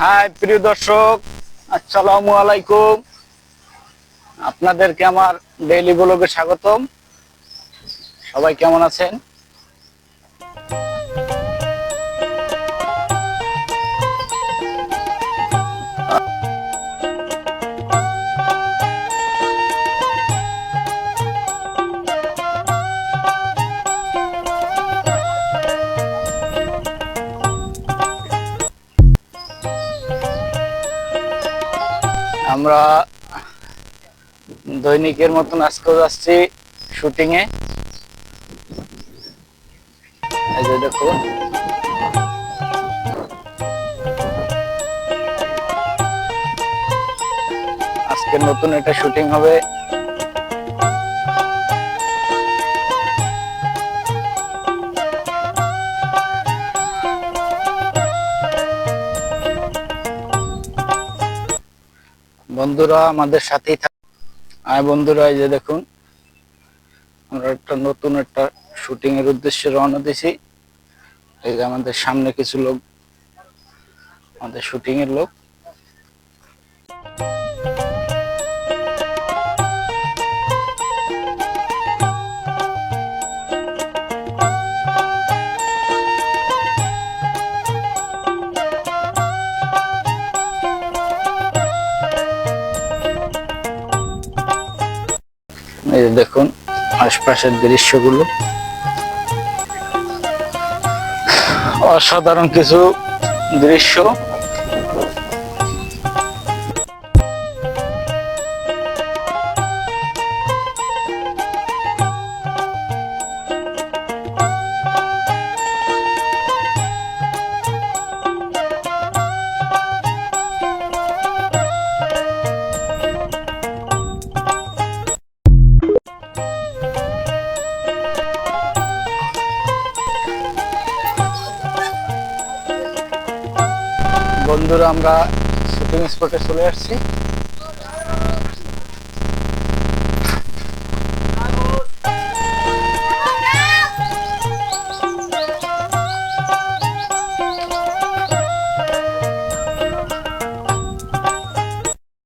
High প্রিয় দর্শক আসসালামু আলাইকুম। আপনাদেরকে আমার ডেইলি ব্লগে স্বাগতম। সবাই কেমন আছেন? আমরা দৈনিকের মতন আজকেও যাচ্ছি শুটিং এ। দেখুন আজকে নতুন এটা শুটিং হবে। বন্ধুরা আমাদের সাথেই থাকে আয় বন্ধুরা, এই যে দেখুন, আমরা একটা নতুন একটা শুটিং এর উদ্দেশ্যে রওনা দিছি এই যে আমাদের সামনে কিছু লোক, আমাদের শুটিং এর লোক। এই দেখুন আশপাশের দৃশ্যগুলো। অসাধারণ কিছু দৃশ্য। বন্ধুরা আমরা শুটিং স্পটে চলে আসছি।